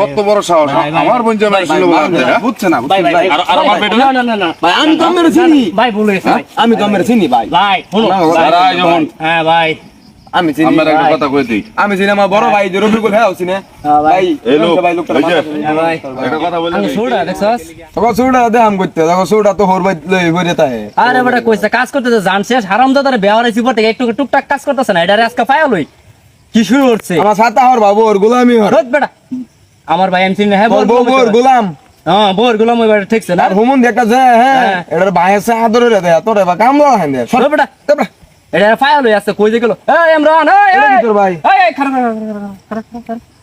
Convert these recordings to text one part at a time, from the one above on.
কত বড় সাহস আমার বোন বুঝছে না ভাই আমি তো মেরে চিনি ভাই বলে আমি মেরে চিনি ভাই ভাই হ্যাঁ ভাই আমি চিনি আমার একটা ভাই। কথা কই দিই। আমি চিনি আমার বড় ভাই যে রফিকুল হ্যাঁ চিনে হ্যাঁ, ভাই। ভাই এই লোক, ভাই লোকটা। হ্যাঁ, ভাই। একটা কথা বলে আমি সুড়া দেখছস? তখন সুটা দেখাম করতে তখন সুটা তো হোর ভাই লই হইরে তাহে আরে বেটা কইছে কাজ করতে তো জানছে থেকে একটু টুকটাক কাজ করতেছে না এটারে আজকে পায়া লই কি শুরু করছে? আমার সাথে হর বাবু ওর গোলামি হর। রোদ বেটা। আমার ভাই এমসি হ্যাঁ ওর বউ বল ওর গোলাম। হ্যাঁ বোর গুলাম ওই বেটা ঠিকছে না? আর হুমুন দেখা যায় হ্যাঁ হ্যাঁ। এটার ভাইয়ের সে আদরে রে দেয় তোরে বা কাম দে রোদ বেটা। এটা আছে কই গেল? এই ইমরান এই এই! তোর ভাই? এই খারাপ খারাপ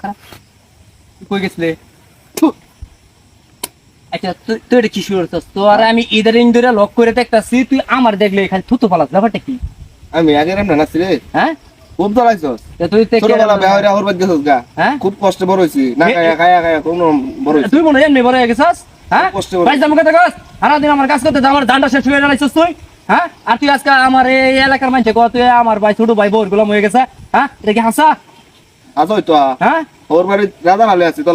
খারাপ কই গেছলে? আচ্ছা তুই এটা কি শুরু করছিস? তোর আমি ইদার লক করে দেখতাছি তুই আমার দেখলে খালি থুতু পালাস ব্যাপারটা কি? আমি আগে রাম না রে। হ্যাঁ? খুব তা তুই তে ছোটবেলা বেহারে গেছস গা। হ্যাঁ? খুব কষ্টে বড় হইছি না খায়া খায়া খায়া কোন বড় হইছি তুই মনে হয় এমনি বড় হয়ে গেছিস? হ্যাঁ? কষ্ট। ভাই জামা কথা কস সারাদিন আমার কাজ করতে আমার দান্ডা শেষ হয়ে দাঁড়াইছিস তুই। হ্যাঁ? আর তুই আজকে আমার এই এলাকার মানুষ কত আমার ভাই ছোট ভাই বোর গুলাম হয়ে গেছে হ্যাঁ? এটা কি হাসা? আজ হয়তো হ্যাঁ? ওর বাড়ি রাজা ভালো আছে তোর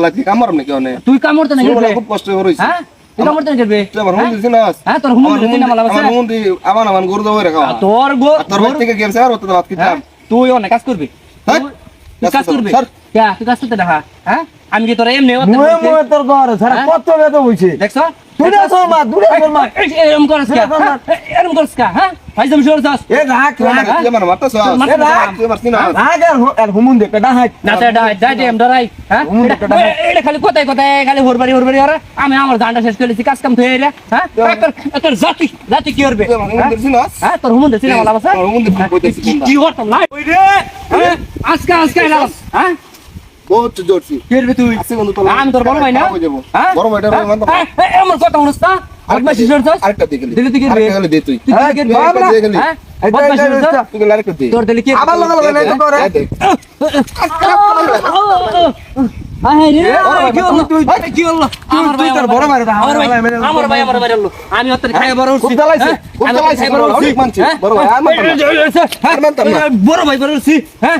তুই কাজ করবি। কাজ করবি? হ্যাঁ, কাজ করতে দেখা। হ্যাঁ? আমি কি তোর এমনি তোর ঘর হ্যাঁ? কত দেখছ? দূরে আসো মা দূরে আসো মা এরকম করছ কা? এরকম করছ কা হ্যাঁ? ভাই তুমি জোর যাস এ রাখ রাখ তুই আমার মাথা সা এ রাখ তুই আমার সিনা আমি আমার দান্ডা শেষ করেছি কাজ কাম ধুই আজকে আজকে আমি বড় ভাই বড় হ্যাঁ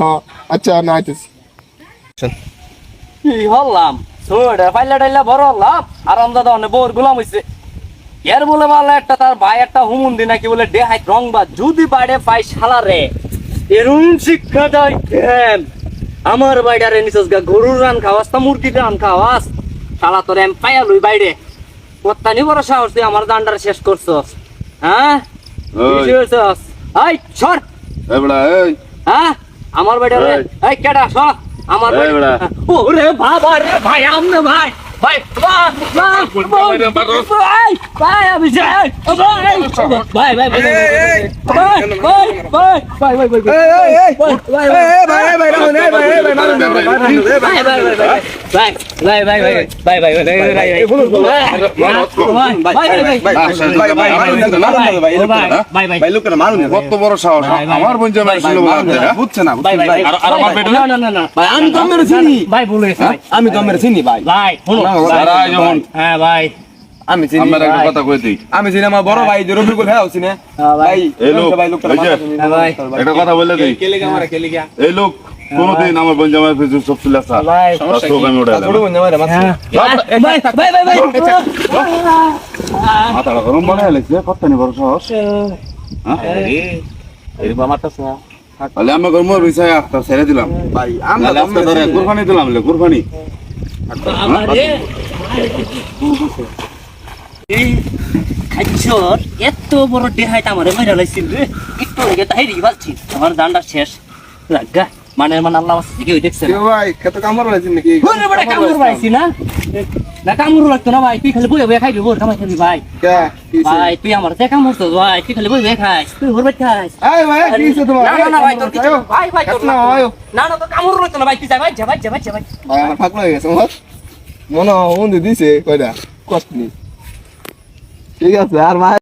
হ্যাঁ আচ্ছা না আইতেছি। কি হলাম ছোড়ে পাইলা টাইলা বড় হলাম আর আমদাদা অনেক বোর গুলাম হইছে। এর বলে বলে একটা তার ভাই একটা হুমুন দি নাকি বলে ডে হাই রং বা যদি বাইরে পাই শালা রে। এরুম শিক্ষা দেয় কেন? আমার বাইডারে গা গরুর রান খাওয়াস তা মুরগির রান খাওয়াস। শালা তোরে পাইয়া লই বাইরে কত্তানি বড় সাহস তুই আমার দান্ডার শেষ করছস। হ্যাঁ? ওই। কি করছস এই সর। এই এই। হ্যাঁ? আমার বেটা রে এই। কেডা স আমার বেটা। ও রে বাবা রে ভাই আমনে ভাই ভাই ভাই ভাই আমি যাই ভাই ভাই ভাই ভাই ভাই ভাই ভাই ভাই ভাই ভাই কত বড় সাহস আমার বোন জামাই ছিল বুঝছে না আমি তো মেরে চিনি ভাই বলে ভাই আমি তো মেরে চিনি ভাই ভাই হ্যাঁ ভাই আমি চিনি আমার একটা কথা কই দিই। আমি চিনি আমার বড় ভাই যে রফিকুল হ্যাঁ চিনে। হ্যাঁ, ভাই। এই লোক, ভাই লোকটা। হ্যাঁ, ভাই। একটা কথা বলে দিই। এই লোক কোনোদিন আমার বোন জামাই ফেসু সব ছিল ভাই। তার আমি উঠে ছোট বোন আমার ভাই ভাই ভাই ভাই। মাথাটা গরম বানায় লাগছে কত নি বড় সাহস। তাহলে আমি কর্ম বিষয় একটা ছেড়ে দিলাম। ভাই আমরা ধরে কুরবানি দিলাম লে কুরবানি। এই খাইছর, এত বড় দেহাইতে আমার মাইরা লাইছিল রে। একটু আগে তাই রি বালছি আমার দান্ডা শেষ। লাগা। মানে মানে আল্লাহ দেখছে কি ভাই কত কামড় হয়েছে নাকি? ওরে বড় কামড় পাইছি না? না কামড় লাগতো না ভাই তুই খালি বই বই খাইবি বোর কামাই খাবি ভাই। কে? ভাই তুই আমার তে কামড় তো ভাই তুই খালি বই বই খাইস তুই হরবে খাইস। এই ভাই কি হইছে তোমার? না না ভাই তোর কিছু ভাই ভাই তোর না না। না তো কামড় লাগতো না ভাই তুই যা ভাই যা ভাই যা ভাই যা ভাই। ভাই আমার ফাঁকলো হয়ে গেছে আমার মনে হয় দিছে কয়টা? কষ্ট নেই। ঠিক আছে আর ভাই